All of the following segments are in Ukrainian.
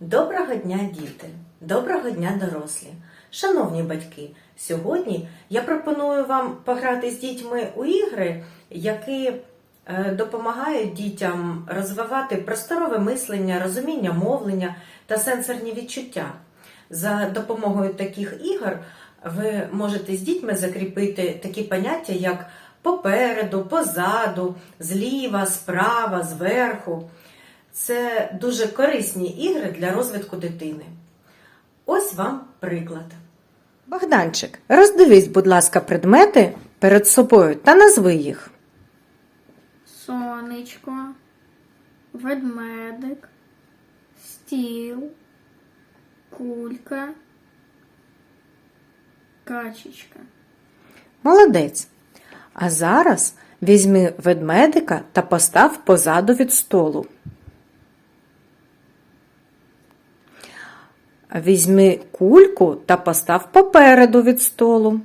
Доброго дня, діти! Доброго дня, дорослі! Шановні батьки! Сьогодні я пропоную вам пограти з дітьми у ігри, які е, допомагають дітям розвивати просторове мислення, розуміння мовлення та сенсорні відчуття. За допомогою таких ігор ви можете з дітьми закріпити такі поняття, як попереду, позаду, зліва, справа, зверху. Це дуже корисні ігри для розвитку дитини. Ось вам приклад. Богданчик, роздивись, будь ласка, предмети перед собою та назви їх. сонечко, ведмедик, стіл, кулька, качечка. Молодець. А зараз візьми ведмедика та постав позаду від столу. Візьми кульку та постав попереду від столу.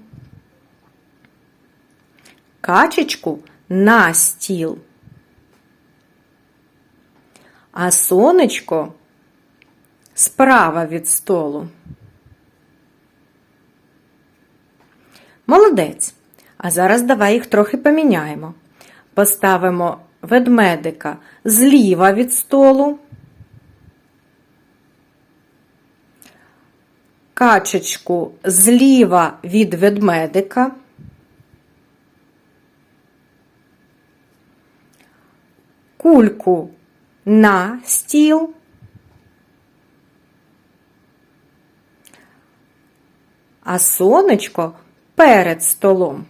Качечку на стіл. А сонечко справа від столу. Молодець. А зараз давай їх трохи поміняємо. Поставимо ведмедика зліва від столу. Качечку зліва від ведмедика. Кульку на стіл. А сонечко перед столом.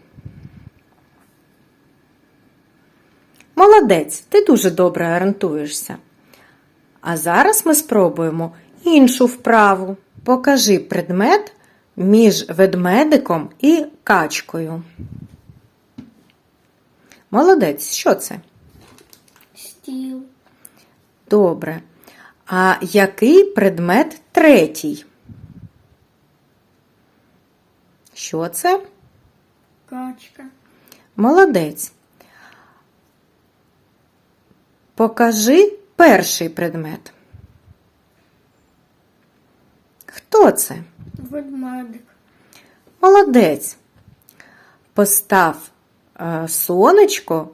Молодець, ти дуже добре орієнтуєшся. А зараз ми спробуємо іншу вправу. Покажи предмет між ведмедиком і качкою. Молодець, що це? Стіл, Добре. А який предмет третій? Що це? качка, Молодець. Покажи перший предмет. Хто це? ведмедик, Молодець. Постав е, сонечко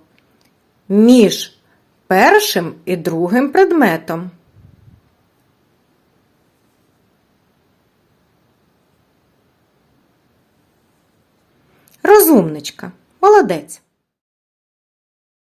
між першим і другим предметом. Розумничка. Молодець.